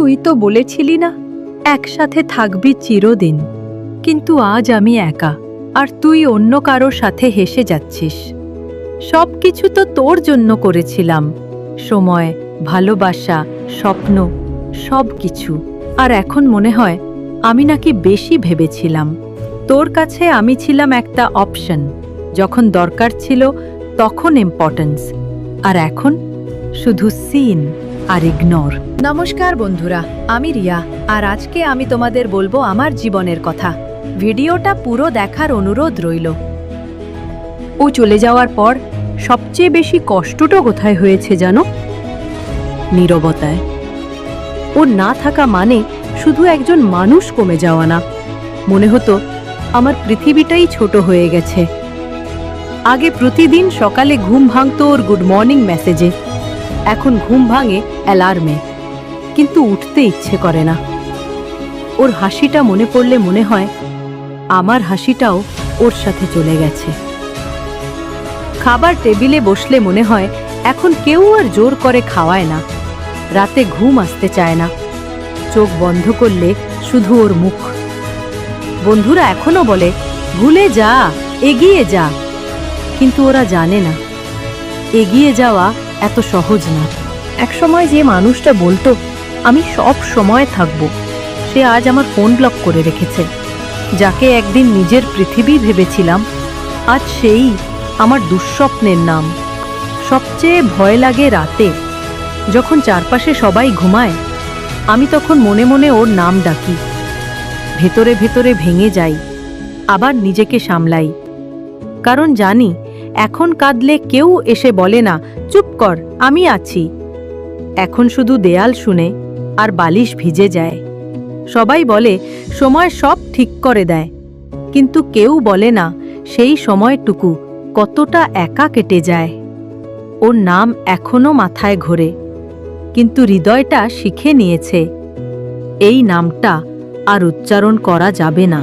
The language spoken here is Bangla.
তুই তো বলেছিলি না, একসাথে থাকবি চিরদিন। কিন্তু আজ আমি একা, আর তুই অন্য কারোর সাথে হেসে যাচ্ছিস। সব কিছু তো তোর জন্য করেছিলাম। সময়, ভালোবাসা, স্বপ্ন সব কিছু আর এখন মনে হয়, আমি নাকি বেশি ভেবেছিলাম। তোর কাছে আমি ছিলাম একটা অপশন। যখন দরকার ছিল, তখন ইম্পর্টেন্স আর এখন, শুধু সিন আর ইগনোর। নমস্কার বন্ধুরা, আমি রিয়া, আর আজকে আমি তোমাদের বলব আমার জীবনের কথা। ভিডিওটা পুরো দেখার অনুরোধ রইল। ও চলে যাওয়ার পর সবচেয়ে বেশি কষ্টটা কোথায় হয়েছে জানো? নীরবতায়। ও না থাকা মানে শুধু একজন মানুষ কমে যাওয়া না। মনে হতো আমার পৃথিবীটাই ছোট হয়ে গেছে। আগে প্রতিদিন সকালে ঘুম ভাঙতো ওর গুড মর্নিং মেসেজে। এখন ঘুম ভাঙে অ্যালার্মে। কিন্তু উঠতে ইচ্ছে করে না। ওর হাসিটা মনে পড়লে মনে হয়, আমার হাসিটাও ওর সাথে চলে গেছে। খাবার টেবিলে বসলে মনে হয়, এখন কেউ আর জোর করে খাওয়ায় না। রাতে ঘুম আসতে চায় না। চোখ বন্ধ করলে শুধু ওর মুখ। বন্ধুরা এখনও বলে, ভুলে যা, এগিয়ে যা। কিন্তু ওরা জানে না। এগিয়ে যাওয়া এত সহজ না। একসময় যে মানুষটা বলতো, আমি সব সময় থাকব সে আজ আমার ফোন ব্লক করে রেখেছে। যাকে একদিন নিজের পৃথিবী ভেবেছিলাম, আজ সেই আমার দুঃস্বপ্নের নাম। সবচেয়ে ভয় লাগে রাতে, যখন চারপাশে সবাই ঘুমায়, আমি তখন মনে মনে ওর নাম ডাকি। ভেতরে ভেতরে ভেঙে যাই, আবার নিজেকে সামলাই। কারণ জানি এখন কাঁদলে কেউ এসে বলে না, চুপ কর, আমি আছি। এখন শুধু দেয়াল শুনে আর বালিশ ভিজে যায়। সবাই বলে, সময় সব ঠিক করে দেয়। কিন্তু কেউ বলে না, সেই সময়টুকু কতটা একা কেটে যায়। ওর নাম এখনও মাথায় ঘোরে, কিন্তু হৃদয়টা শিখে নিয়েছে, এই নামটা আর উচ্চারণ করা যাবে না।